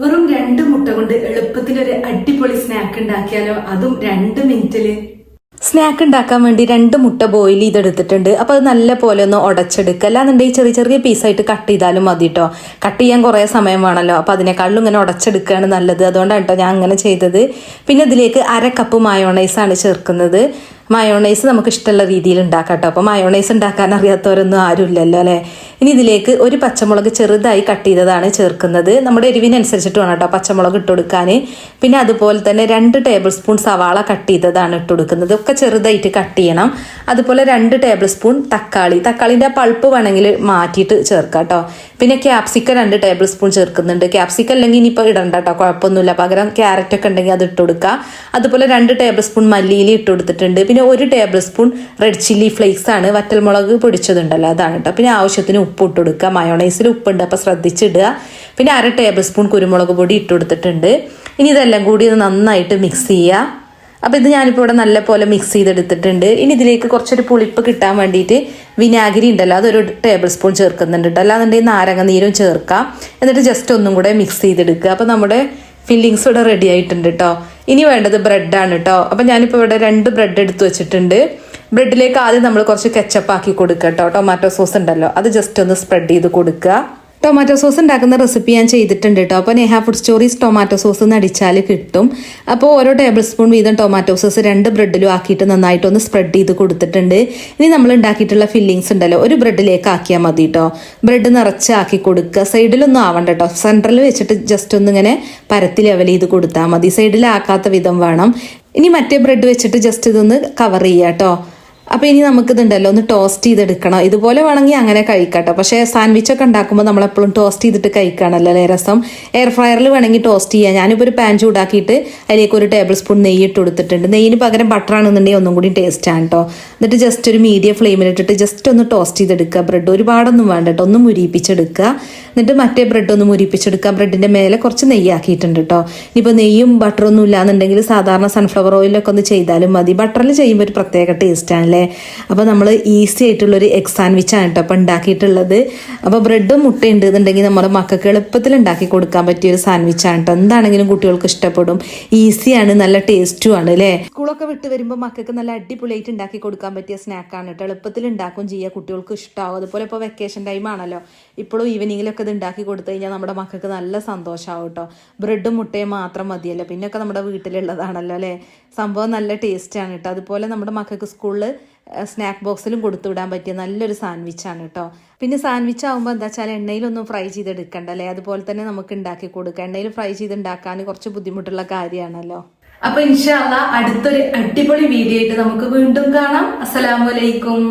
വെറും രണ്ട് മുട്ട കൊണ്ട് എളുപ്പത്തിൽ ഒരു അടിപൊളി സ്നാക്ക് ഉണ്ടാക്കിയാലോ? അതും രണ്ട് മിനിറ്റിൽ. സ്നാക്ക് ഉണ്ടാക്കാൻ വേണ്ടി രണ്ട് മുട്ട ബോയിൽ ചെയ്തെടുത്തിട്ടുണ്ട്. അപ്പോൾ അത് നല്ല പോലെ ഒന്ന് ഉടച്ചെടുക്കുക അല്ലാന്നുണ്ടെങ്കിൽ ചെറിയ ചെറിയ പീസായിട്ട് കട്ട് ചെയ്താലും മതി കേട്ടോ കട്ട് ചെയ്യാൻ കുറേ സമയം വേണമല്ലോ അപ്പോൾ അതിനേക്കാളും ഇങ്ങനെ ഉടച്ചെടുക്കുകയാണ് നല്ലത്. അതുകൊണ്ടാണ് കേട്ടോ ഞാൻ അങ്ങനെ ചെയ്തത്. പിന്നെ ഇതിലേക്ക് അര കപ്പ് മയോണൈസാണ് ചേർക്കുന്നത്. മയോണൈസ് നമുക്ക് ഇഷ്ടമുള്ള രീതിയിൽ ഉണ്ടാക്കാം കേട്ടോ. അപ്പോൾ മയോണൈസ് ഉണ്ടാക്കാൻ അറിയാത്തവരൊന്നും ആരുമില്ലല്ലോ അല്ലേ? ഇനി ഇതിലേക്ക് ഒരു പച്ചമുളക് ചെറുതായി കട്ട് ചെയ്തതാണ് ചേർക്കുന്നത്. നമ്മുടെ എരിവിനനുസരിച്ചിട്ട് വേണം കേട്ടോ പച്ചമുളക് ഇട്ട് കൊടുക്കാൻ. പിന്നെ അതുപോലെ തന്നെ രണ്ട് ടേബിൾ സ്പൂൺ സവാള കട്ട് ചെയ്തതാണ് ഇട്ട് കൊടുക്കുന്നത്. ഒക്കെ ചെറുതായിട്ട് കട്ട് ചെയ്യണം. അതുപോലെ രണ്ട് ടേബിൾ സ്പൂൺ തക്കാളി. തക്കാളിന്റെ പൾപ്പ് വേണമെങ്കിൽ മാറ്റിയിട്ട് ചേർക്കാം കേട്ടോ. പിന്നെ ക്യാപ്സിക്കം രണ്ട് ടേബിൾ സ്പൂൺ ചേർക്കുന്നുണ്ട്. ക്യാപ്സിക്കം അല്ലെങ്കിൽ ഇനിയിപ്പോൾ ഇടണ്ട കേട്ടോ. കുഴപ്പമൊന്നുമില്ല. പകരം ക്യാരറ്റൊക്കെ ഉണ്ടെങ്കിൽ അത് ഇട്ട് കൊടുക്കുക അതുപോലെ രണ്ട് ടേബിൾ സ്പൂൺ മല്ലിയില ഇട്ട് കൊടുത്തിട്ടുണ്ട്. പിന്നെ ഒരു tablespoon red chilli flakes ആണ് വറ്റൽമുളക് പൊടിച്ചതുണ്ടല്ലോ അതാണ് കേട്ടോ പിന്നെ ആവശ്യത്തിന് ഉപ്പ് ഇട്ട് കൊടുക്കുക. മയോണൈസിൽ ഉപ്പുണ്ട് അപ്പോൾ ശ്രദ്ധിച്ചിടുക. പിന്നെ അര ടേബിൾ സ്പൂൺ കുരുമുളക് പൊടി ഇട്ട് കൊടുത്തിട്ടുണ്ട്. ഇനി ഇതെല്ലാം കൂടി ഒന്ന് നന്നായിട്ട് മിക്സ് ചെയ്യുക. അപ്പോൾ ഇത് ഞാനിപ്പോൾ ഇവിടെ നല്ല പോലെ മിക്സ് ചെയ്തെടുത്തിട്ടുണ്ട്. ഇനി ഇതിലേക്ക് കുറച്ചൊരു പുളിപ്പ് കിട്ടാൻ വേണ്ടിയിട്ട് വിനാഗിരി ഉണ്ടല്ലോ അതൊരു ടേബിൾ സ്പൂൺ ചേർക്കുന്നുണ്ട് കേട്ടോ നാരങ്ങ നീരും ചേർക്കാം. എന്നിട്ട് ജസ്റ്റ് ഒന്നും കൂടെ മിക്സ് ചെയ്തെടുക്കുക. അപ്പോൾ നമ്മുടെ ഫില്ലിങ്സ് ഇവിടെ റെഡി ആയിട്ടുണ്ട് കേട്ടോ ഇനി വേണ്ടത് ബ്രെഡാണ് കേട്ടോ അപ്പം ഞാനിപ്പോൾ ഇവിടെ രണ്ട് ബ്രെഡ് എടുത്തു വെച്ചിട്ടുണ്ട്. ബ്രെഡിലേക്ക് ആദ്യം നമ്മൾ കുറച്ച് കെച്ചപ്പ് ആക്കി കൊടുക്കുക കേട്ടോ ടൊമാറ്റോ സോസ് ഉണ്ടല്ലോ. അത് ജസ്റ്റ് ഒന്ന് സ്പ്രെഡ് ചെയ്ത് കൊടുക്കുക. ടൊമാറ്റോ സോസ് ഉണ്ടാക്കുന്ന റെസിപ്പി ഞാൻ ചെയ്തിട്ടുണ്ട് കേട്ടോ അപ്പോൾ Neha food stories tomato sauce എന്ന് അടിച്ചാൽ കിട്ടും. അപ്പോൾ ഓരോ ടേബിൾ സ്പൂൺ വീതം ടൊമാറ്റോ സോസ് രണ്ട് ബ്രെഡിലും ആക്കിയിട്ട് നന്നായിട്ട് ഒന്ന് സ്പ്രെഡ് ചെയ്ത് കൊടുത്തിട്ടുണ്ട്. ഇനി നമ്മൾ ഉണ്ടാക്കിയിട്ടുള്ള ഫില്ലിങ്സ് ഉണ്ടല്ലോ ഒരു ബ്രെഡിലേക്ക് ആക്കിയാൽ മതി കേട്ടോ ബ്രെഡ് നിറച്ച് ആക്കി കൊടുക്കുക. സൈഡിലൊന്നും ആവണ്ട കേട്ടോ സെൻട്രൽ വെച്ചിട്ട് ജസ്റ്റ് ഒന്ന് ഇങ്ങനെ പരത്തി ലെവൽ ചെയ്ത് കൊടുത്താൽ മതി. സൈഡിലാക്കാത്ത വിധം വേണം. ഇനി മറ്റേ ബ്രെഡ് വെച്ചിട്ട് ജസ്റ്റ് ഇതൊന്ന് കവർ ചെയ്യാം കേട്ടോ അപ്പോൾ ഇനി നമുക്കിതുണ്ടല്ലോ ഒന്ന് ടോസ്റ്റ് ചെയ്തെടുക്കണം. ഇതുപോലെ വേണമെങ്കിൽ അങ്ങനെ കഴിക്കട്ടെ. പക്ഷേ സാൻഡ്വിച്ച് ഒക്കെ ഉണ്ടാക്കുമ്പോൾ നമ്മളെപ്പോഴും ടോസ്റ്റ് ചെയ്തിട്ട് കഴിക്കുകയാണല്ലോ അല്ലേ രസം? എയർ ഫ്രയറിൽ വേണമെങ്കിൽ ടോസ്റ്റ് ചെയ്യാം. ഞാനിപ്പോൾ ഒരു പാൻ ചൂടാക്കിയിട്ട് അതിലേക്ക് ഒരു ടേബിൾ സ്പൂൺ നെയ്യ് ഇട്ട് കൊടുത്തിട്ടുണ്ട്. നെയ്യിന് പകരം ബട്ടർ ആണെന്നുണ്ടെങ്കിൽ ഒന്നും കൂടി ടേസ്റ്റ് ആണ് കേട്ടോ എന്നിട്ട് ജസ്റ്റ് ഒരു മീഡിയം ഫ്ലെയിമിൽ ഇട്ടിട്ട് ജസ്റ്റ് ഒന്ന് ടോസ്റ്റ് ചെയ്തെടുക്കുക. ബ്രെഡ് ഒരുപാടൊന്നും വേണ്ട കേട്ടോ ഒന്ന് മുരിപ്പിച്ചെടുക്കുക. എന്നിട്ട് മറ്റേ ബ്രെഡ് ഒന്ന് മുരിപ്പിച്ചെടുക്കുക. ബ്രെഡിന്റെ മേലെ കുറച്ച് നെയ്യാക്കിയിട്ടുണ്ട് കേട്ടോ ഇനിയിപ്പോൾ നെയ്യും ബട്ടറൊന്നും ഇല്ലാന്നുണ്ടെങ്കിൽ സാധാരണ സൺഫ്ലവർ ഓയിലൊക്കെ ഒന്ന് ചെയ്താലും മതി. ബട്ടറിൽ ചെയ്യുമ്പോൾ ഒരു പ്രത്യേക ടേസ്റ്റ് ആണല്ലേ? അപ്പോൾ നമ്മൾ ഈസി ആയിട്ടുള്ളൊരു എഗ് സാൻഡ്വിച്ച് ആണ് കേട്ടോ അപ്പോൾ ഉണ്ടാക്കിയിട്ടുള്ളത്. അപ്പോൾ ബ്രെഡും മുട്ടയും എന്നുണ്ടെങ്കിൽ നമ്മുടെ മക്കൾക്ക് എളുപ്പത്തിൽ ഉണ്ടാക്കി കൊടുക്കാൻ പറ്റിയ ഒരു സാൻഡ്വിച്ച് ആണ് കേട്ടോ. എന്താണെങ്കിലും കുട്ടികൾക്ക് ഇഷ്ടപ്പെടും. ഈസിയാണ് നല്ല ടേസ്റ്റും ആണ് അല്ലേ? സ്കൂളൊക്കെ വിട്ട് വരുമ്പോൾ മക്കൾക്ക് നല്ല അടിപൊളിയായിട്ട് ഉണ്ടാക്കി കൊടുക്കാൻ പറ്റിയ സ്നാക്കാണ് കേട്ടോ. എളുപ്പത്തിൽ ഉണ്ടാക്കും ചെയ്യുക കുട്ടികൾക്ക് ഇഷ്ടമാവും അതുപോലെ ഇപ്പോൾ വെക്കേഷൻ ടൈം ആണല്ലോ. ഇപ്പോഴും ഈവനിങ്ങിലൊക്കെ ഇത് ഉണ്ടാക്കി കൊടുത്തു കഴിഞ്ഞാൽ നമ്മുടെ മക്കൾക്ക് നല്ല സന്തോഷമാവും കേട്ടോ. ബ്രെഡും മുട്ടയും മാത്രം മതിയല്ലോ. പിന്നെയൊക്കെ നമ്മുടെ വീട്ടിലുള്ളതാണല്ലോ അല്ലേ? സംഭവം നല്ല ടേസ്റ്റാണ് കേട്ടോ. അതുപോലെ നമ്മുടെ മക്കൾക്ക് സ്കൂളിൽ സ്നാക്ക് ബോക്സിലും കൊടുത്തു വിടാൻ പറ്റിയ നല്ലൊരു സാൻഡ്വിച്ചാണ് കേട്ടോ. പിന്നെ സാൻഡ്വിച്ച് ആകുമ്പോൾ എന്താ വെച്ചാൽ എണ്ണയിലൊന്നും ഫ്രൈ ചെയ്തെടുക്കണ്ട അല്ലേ? അതുപോലെ തന്നെ നമുക്ക് ഉണ്ടാക്കി കൊടുക്കാം. എണ്ണയിൽ ഫ്രൈ ചെയ്ത് ഉണ്ടാക്കാൻ കുറച്ച് ബുദ്ധിമുട്ടുള്ള കാര്യമാണല്ലോ. അപ്പൊ ഇൻഷാല്ല അടുത്തൊരു അടിപൊളി വീഡിയോ ആയിട്ട് നമുക്ക് വീണ്ടും കാണാം. അസ്സലാമലൈക്കും